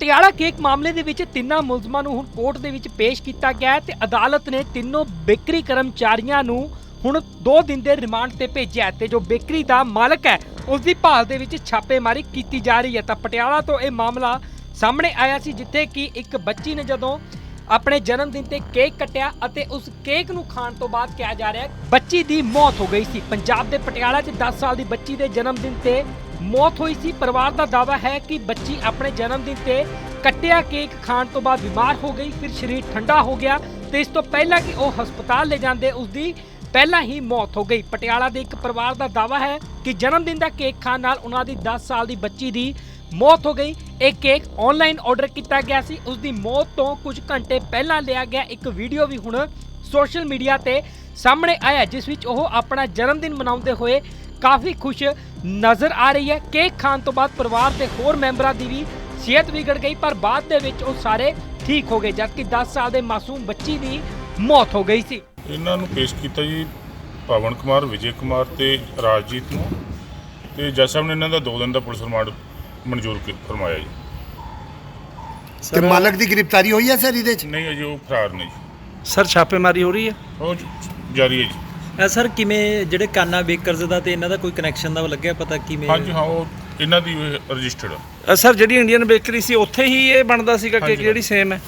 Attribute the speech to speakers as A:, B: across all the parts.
A: Patiala cake ਮਾਮਲੇ ਦੇ ਵਿੱਚ ਤਿੰਨਾਂ ਮੁਲਜ਼ਮਾਂ ਨੂੰ ਹੁਣ ਕੋਰਟ ਦੇ ਵਿੱਚ ਪੇਸ਼ ਕੀਤਾ ਗਿਆ ਹੈ ਤੇ ਅਦਾਲਤ ਨੇ ਤਿੰਨੋਂ ਬੇਕਰੀ ਕਰਮਚਾਰੀਆਂ ਨੂੰ ਹੁਣ 2 ਦਿਨ ਦੇ ਰਿਮਾਂਡ ਤੇ ਭੇਜਿਆ ਤੇ ਜੋ ਬੇਕਰੀ ਦਾ ਮਾਲਕ ਹੈ, ਉਸ ਦੀ ਭਾਲ ਦੇ ਵਿੱਚ ਛਾਪੇਮਾਰੀ ਕੀਤੀ ਜਾ ਰਹੀ ਹੈ। ਤਾਂ ਪਟਿਆਲਾ ਤੋਂ ਇਹ ਮਾਮਲਾ ਸਾਹਮਣੇ ਆਇਆ ਸੀ, ਜਿੱਥੇ ਕਿ ਇੱਕ ਬੱਚੀ ਨੇ ਜਦੋਂ ਆਪਣੇ ਜਨਮ ਦਿਨ ਤੇ ਕੇਕ ਕੱਟਿਆ ਅਤੇ ਉਸ ਕੇਕ ਨੂੰ ਖਾਣ ਤੋਂ ਬਾਅਦ ਕਿਹਾ ਜਾ ਰਿਹਾ ਬੱਚੀ ਦੀ ਮੌਤ ਹੋ ਗਈ ਸੀ। ਪੰਜਾਬ ਦੇ ਪਟਿਆਲਾ 'ਚ 10 ਸਾਲ ਦੀ ਬੱਚੀ ਦੇ ਜਨਮ ਦਿਨ ਤੇ ਮੌਤ ਹੋਈ ਸੀ। ਪਰਿਵਾਰ ਦਾ ਦਾਵਾ ਹੈ ਕਿ ਬੱਚੀ ਆਪਣੇ ਜਨਮ ਦਿਨ ਤੇ ਕੱਟਿਆ ਕੇਕ ਖਾਣ ਤੋਂ ਬਾਅਦ ਬਿਮਾਰ ਹੋ ਗਈ, ਫਿਰ ਸਰੀਰ ਠੰਡਾ ਹੋ ਗਿਆ ਤੇ ਇਸ ਤੋਂ ਪਹਿਲਾਂ ਕਿ ਉਹ ਹਸਪਤਾਲ ਲੈ ਜਾਂਦੇ ਉਸ ਦੀ ਪਹਿਲਾਂ ਹੀ ਮੌਤ ਹੋ ਗਈ। ਪਟਿਆਲਾ ਦੇ ਇੱਕ ਪਰਿਵਾਰ ਦਾ ਦਾਵਾ ਹੈ ਕਿ ਜਨਮ ਦਿਨ ਦਾ ਕੇਕ ਖਾਣ ਨਾਲ ਉਹਨਾਂ ਦੀ 10 ਸਾਲ ਦੀ ਬੱਚੀ ਦੀ ਮੌਤ ਹੋ ਗਈ। ਇਹ ਕੇਕ ਆਨਲਾਈਨ ਆਰਡਰ ਕੀਤਾ ਗਿਆ ਸੀ। ਉਸ ਦੀ ਮੌਤ ਤੋਂ ਕੁਝ ਘੰਟੇ ਪਹਿਲਾਂ ਲਿਆ ਗਿਆ ਇੱਕ ਵੀਡੀਓ ਵੀ ਹੁਣ ਸੋਸ਼ਲ ਮੀਡੀਆ ਤੇ ਸਾਹਮਣੇ ਆਇਆ, ਜਿਸ ਵਿੱਚ ਉਹ ਆਪਣਾ ਜਨਮ ਦਿਨ ਮਨਾਉਂਦੇ ਹੋਏ ਕਾਫੀ ਖੁਸ਼ ਨਜ਼ਰ ਆ ਰਹੀ ਹੈ। ਕੇਕ ਖਾਣ ਤੋਂ ਬਾਅਦ ਪਰਿਵਾਰ ਦੇ ਹੋਰ ਮੈਂਬਰਾਂ ਦੀ ਵੀ ਸਿਹਤ ਵਿਗੜ ਗਈ ਪਰ ਬਾਅਦ ਦੇ ਵਿੱਚ ਉਹ ਸਾਰੇ ਠੀਕ ਹੋ ਗਏ ਜਦਕਿ 10 ਸਾਲ ਦੇ ਮਾਸੂਮ ਬੱਚੀ ਦੀ ਮੌਤ ਹੋ ਗਈ ਸੀ।
B: ਇਹਨਾਂ ਨੂੰ ਪੇਸ਼ ਕੀਤਾ ਜੀ ਪਵਨ ਕੁਮਾਰ ਵਿਜੇ ਕੁਮਾਰ ਤੇ ਰਾਜਜੀਤ ਨੂੰ। ਤੇ ਜੱਜ ਸਾਹਿਬ ਨੇ ਇਹਨਾਂ ਦਾ 2 ਦਿਨ ਦਾ ਪੁਲਿਸ ਰਿਮਾਂਡ ਮਨਜ਼ੂਰ ਕੀ- ਫਰਮਾਇਆ ਜੀ।
C: ਤੇ ਮਾਲਕ ਦੀ ਗ੍ਰਿਫਤਾਰੀ ਹੋਈ ਹੈ ਸਰ ਇਹਦੇ ਚ?
B: ਨਹੀਂ ਅਜੇ ਉਹ ਫਰਾਰ ਨੇ ਜੀ।
D: ਸਰ ਛਾਪੇਮਾਰੀ ਹੋ ਰਹੀ ਹੈ?
B: ਉਹ ਜ- ਜਾਰੀ ਹੈ ਜੀ।
E: ਅ, ਸਰ ਕਿਵੇਂ ਜਿਹੜੇ ਕਾਨਾ ਬੇਕਰਜ਼ ਦਾ ਤੇ ਇਹਨਾਂ ਦਾ ਕੋਈ ਕਨੈਕਸ਼ਨ ਦਾ ਲੱਗਿਆ ਪਤਾ ਕਿਵੇਂ?
B: ਹਾਂਜੀ ਹਾਂ ਉਹ ਇਹਨਾਂ ਦੀ ਰਜਿਸਟਰਡ
D: ਅ, ਸਰ ਜਿਹੜੀ ਇੰਡੀਅਨ ਬੇਕਰੀ ਸੀ ਉੱਥੇ ਹੀ ਇਹ ਬਣਦਾ ਸੀਗਾ ਕਿ
B: ਹਾਂਜੀ,
D: ਜਿਹੜੀ ਸੇਮ ਹੈ?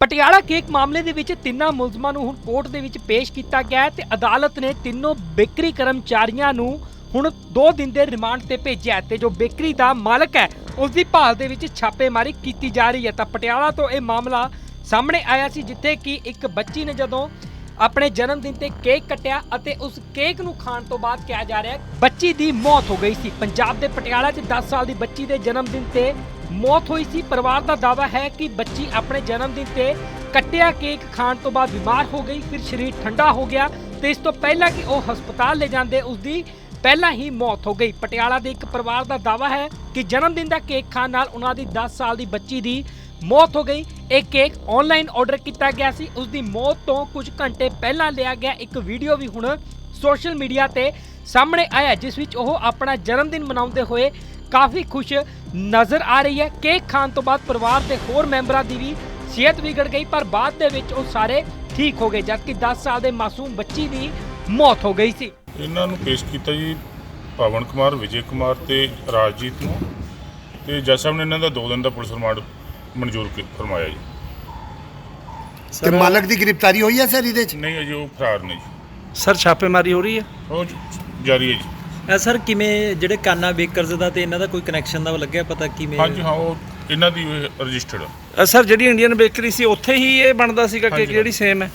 A: ਪਟਿਆਲਾ ਕੇਕ ਮਾਮਲੇ ਦੇ ਵਿੱਚ ਤਿੰਨਾਂ ਮੁਲਜ਼ਮਾਂ ਨੂੰ ਹੁਣ ਕੋਰਟ ਦੇ ਵਿੱਚ ਪੇਸ਼ ਕੀਤਾ ਗਿਆ ਹੈ ਤੇ ਅਦਾਲਤ ਨੇ ਤਿੰਨੋਂ ਬੇਕਰੀ ਕਰਮਚਾਰੀਆਂ ਨੂੰ ਹੁਣ 2 ਦਿਨ ਦੇ ਰਿਮਾਂਡ ਤੇ ਭੇਜਿਆ ਹੈ ਤੇ ਜੋ ਬੇਕਰੀ ਦਾ ਮਾਲਕ ਹੈ ਉਸ ਦੀ ਭਾਲ ਦੇ ਵਿੱਚ ਛਾਪੇਮਾਰੀ ਕੀਤੀ ਜਾ ਰਹੀ ਹੈ। ਤਾਂ ਪਟਿਆਲਾ ਤੋਂ ਇਹ ਮਾਮਲਾ ਸਾਹਮਣੇ ਆਇਆ ਸੀ ਜਿੱਥੇ ਕਿ ਇੱਕ ਬੱਚੀ ਨੇ ਜਦੋਂ ਆਪਣੇ ਜਨਮ ਦਿਨ ਤੇ ਕੇਕ ਕੱਟਿਆ ਅਤੇ ਉਸ ਕੇਕ ਨੂੰ ਖਾਣ ਤੋਂ ਬਾਅਦ ਕਿਹਾ ਜਾ ਰਿਹਾ ਬੱਚੀ ਦੀ ਮੌਤ ਹੋ ਗਈ ਸੀ। ਪੰਜਾਬ ਦੇ ਪਟਿਆਲਾ 'ਚ 10 ਸਾਲ ਦੀ ਬੱਚੀ ਦੇ ਜਨਮ ਦਿਨ ਤੇ ਮੌਤ ਹੋਈ ਸੀ। ਪਰਿਵਾਰ ਦਾ ਦਾਵਾ ਹੈ ਕਿ ਬੱਚੀ ਆਪਣੇ ਜਨਮ ਦਿਨ ਤੇ ਕੱਟਿਆ ਕੇਕ ਖਾਣ ਤੋਂ ਬਾਅਦ ਬਿਮਾਰ ਹੋ ਗਈ, ਫਿਰ ਸਰੀਰ ਠੰਡਾ ਹੋ ਗਿਆ ਤੇ ਇਸ ਤੋਂ ਪਹਿਲਾਂ ਕਿ ਉਹ ਹਸਪਤਾਲ ਲੈ ਜਾਂਦੇ ਉਸ ਦੀ ਪਹਿਲਾਂ ਹੀ ਮੌਤ ਹੋ ਗਈ। ਪਟਿਆਲਾ ਦੇ ਇੱਕ ਪਰਿਵਾਰ ਦਾ ਦਾਵਾ ਹੈ ਕਿ ਜਨਮ ਦਿਨ ਦਾ ਕੇਕ ਖਾਣ ਨਾਲ ਉਹਨਾਂ ਦੀ 10 ਸਾਲ ਦੀ ਬੱਚੀ ਦੀ ਮੌਤ ਹੋ ਗਈ। ਇਹ ਕੇਕ ਆਨਲਾਈਨ ਆਰਡਰ ਕੀਤਾ ਗਿਆ ਸੀ। ਉਸ ਦੀ ਮੌਤ ਤੋਂ ਕੁਝ ਘੰਟੇ ਪਹਿਲਾਂ ਲਿਆ ਗਿਆ ਇੱਕ ਵੀਡੀਓ ਵੀ ਹੁਣ ਸੋਸ਼ਲ ਮੀਡੀਆ ਤੇ ਸਾਹਮਣੇ ਆਇਆ ਜਿਸ ਵਿੱਚ ਉਹ ਆਪਣਾ ਜਨਮ ਦਿਨ ਮਨਾਉਂਦੇ ਹੋਏ ਕਾਫੀ ਖੁਸ਼ ਨਜ਼ਰ ਆ ਰਹੀ ਹੈ। ਕੇਕ ਖਾਣ ਤੋਂ ਬਾਅਦ ਪਰਿਵਾਰ ਦੇ ਹੋਰ ਮੈਂਬਰਾਂ ਦੀ ਵੀ ਸਿਹਤ ਵਿਗੜ ਗਈ, ਪਰ ਬਾਅਦ ਦੇ ਵਿੱਚ ਉਹ ਸਾਰੇ ਠੀਕ ਹੋ ਗਏ, ਜਦਕਿ 10 ਸਾਲ ਦੇ ਮਾਸੂਮ ਬੱਚੀ ਦੀ ਮੌਤ ਹੋ ਗਈ ਸੀ।
B: ਇਹਨਾਂ ਨੂੰ ਪੇਸ਼ ਕੀਤਾ ਜੀ ਪਵਨ ਕੁਮਾਰ, ਵਿਜੇ ਕੁਮਾਰ ਤੇ ਰਾਜਜੀਤ ਨੂੰ। ਤੇ ਜੱਜ ਸਾਹਿਬ ਨੇ ਇਹਨਾਂ ਦਾ 2 ਦਿਨ ਦਾ ਪੁਲਿਸ ਰਿਮਾਂਡ ਮਨਜ਼ੂਰ ਕੀ- ਫਰਮਾਇਆ ਜੀ।
C: ਤੇ ਮਾਲਕ ਦੀ ਗ੍ਰਿਫਤਾਰੀ ਹੋਈ ਹੈ ਸਰ ਇਹਦੇ ਚ?
B: ਨਹੀਂ ਅਜੇ ਉਹ ਫਰਾਰ ਨੇ ਜੀ।
D: ਸਰ ਛਾਪੇਮਾਰੀ ਹੋ ਰਹੀ ਹੈ?
B: ਉਹ ਜ- ਜਾਰੀ ਹੈ ਜੀ।
E: ਅ, ਸਰ ਕਿਵੇਂ ਜਿਹੜੇ ਕਾਨਾ ਬੇਕਰਜ਼ ਦਾ ਤੇ ਇਹਨਾਂ ਦਾ ਕੋਈ ਕਨੈਕਸ਼ਨ ਦਾ ਲੱਗਿਆ ਪਤਾ ਕਿਵੇਂ?
B: ਹਾਂਜੀ ਹਾਂ ਉਹ ਇਹਨਾਂ ਦੀ ਰਜਿਸਟਰਡ
D: ਅ, ਸਰ ਜਿਹੜੀ ਇੰਡੀਅਨ ਬੇਕਰੀ ਸੀ ਉੱਥੇ ਹੀ ਇਹ ਬਣਦਾ ਸੀਗਾ ਕਿ
B: ਹਾਂਜੀ,
D: ਜਿਹੜੀ ਸੇਮ ਹੈ।